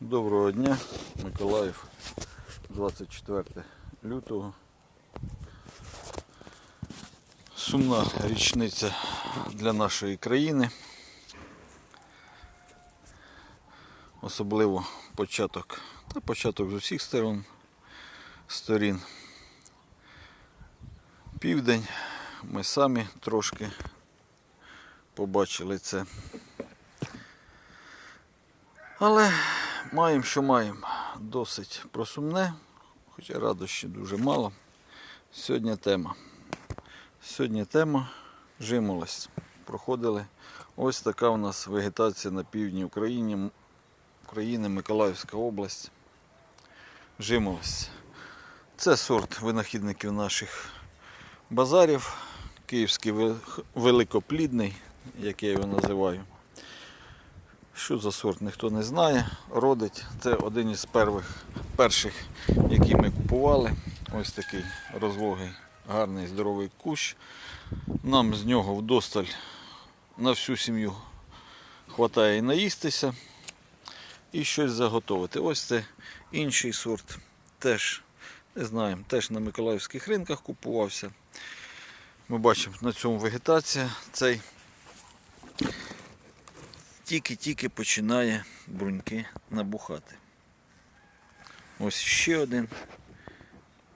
Доброго дня, Миколаїв, 24 лютого. Сумна річниця для нашої країни. Особливо початок, та початок з усіх сторон, сторін. Південь. Ми самі трошки побачили це. Але маємо, що маємо. Досить просумне, хоча радощі дуже мало. Сьогодні тема. Сьогодні тема жимолость. Проходили. Ось така у нас вегетація на півдні України, України Миколаївська область. Жимолость. Це сорт винахідників наших базарів. Київський великоплідний, як я його називаю. Що за сорт, ніхто не знає. Родить. Це один із перших, перших, які ми купували. Ось такий розлогий, гарний, здоровий кущ. Нам з нього вдосталь на всю сім'ю хватає і наїстися, і щось заготовити. Ось це інший сорт. Теж не знаємо, теж на Миколаївських ринках купувався. Ми бачимо на цьому вегетація. Цей тільки-тільки починає бруньки набухати. Ось ще один.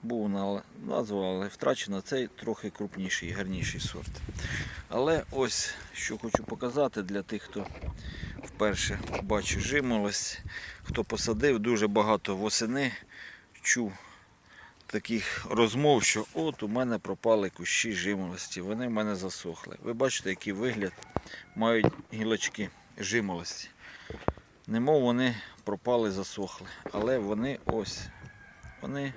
Був на назва, але втрачено цей трохи крупніший гарніший сорт. Але ось що хочу показати для тих, хто вперше бачить жимолость, хто посадив дуже багато восени, чув таких розмов, що от у мене пропали кущі жимолості, вони в мене засохли. Ви бачите, який вигляд мають гілочки жимолості. Немов вони пропали, засохли, але вони ось, вони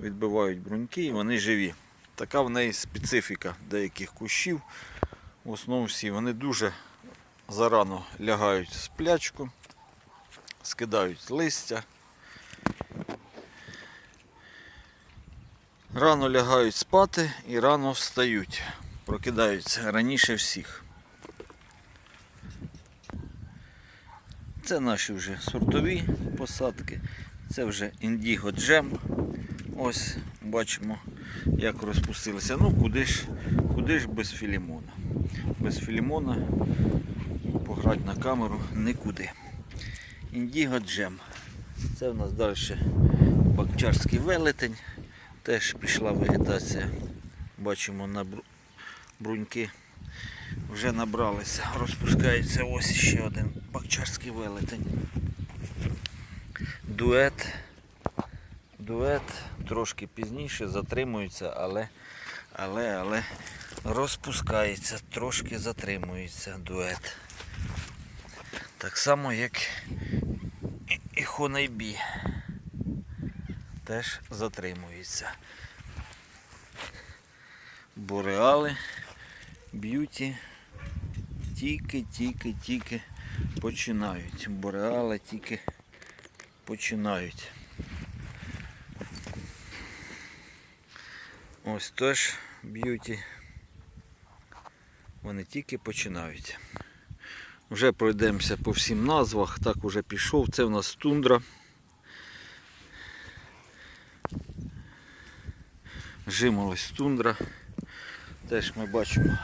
відбивають бруньки і вони живі. Така в неї специфіка деяких кущів. В основному всі вони дуже зарано лягають в сплячку, скидають листя. Рано лягають спати і рано встають. Прокидаються раніше всіх. Це наші вже сортові посадки. Це вже індіго джем. Ось бачимо, як розпустилися. Ну куди ж, куди ж без філімона? Без філімона пограти на камеру нікуди. Індіго джем. Це в нас далі бакчарський велетень. Теж пішла вегетація. Бачимо на бру- бруньки вже набралися. Розпускається ось ще один бакчарський велетень. Дует. Дует трошки пізніше затримується, але, але, але розпускається, трошки затримується дует. Так само, як і- Хонайбі. Теж затримується. Бореали, б'юті тільки, тільки, тільки починають. Бореали тільки починають. Ось теж б'юті. Вони тільки починають. Вже пройдемося по всім назвах. Так уже пішов. Це в нас тундра. Жимолось тундра. Теж ми бачимо,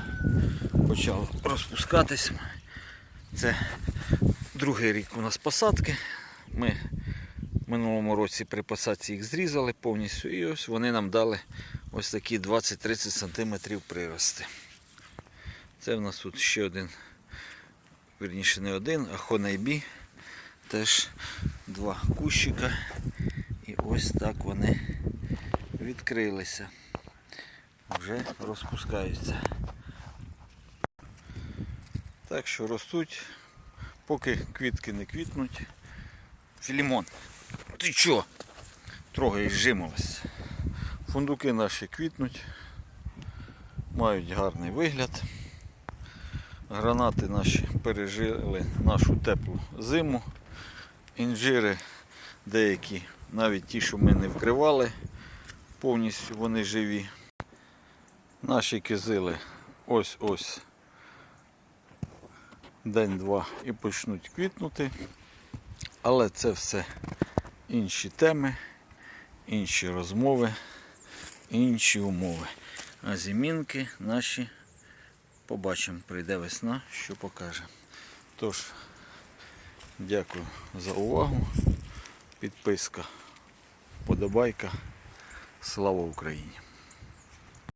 почав розпускатись. Це другий рік у нас посадки. Ми в минулому році при посадці їх зрізали повністю і ось вони нам дали ось такі 20-30 см прирости. Це в нас тут ще один, вірніше не один, а хонайбі. Теж два кущика. І ось так вони відкрилися. Вже розпускаються. Так що ростуть, поки квітки не квітнуть. Філімон, ти чо? Трогаєш жимолость. Фундуки наші квітнуть, мають гарний вигляд. Гранати наші пережили нашу теплу зиму. Інжири деякі, навіть ті, що ми не вкривали, повністю вони живі. Наші кизили ось-ось день-два і почнуть квітнути. Але це все інші теми, інші розмови, інші умови. А зимінки наші побачимо, прийде весна, що покаже. Тож, дякую за увагу. Підписка, подобайка. Слава Україні!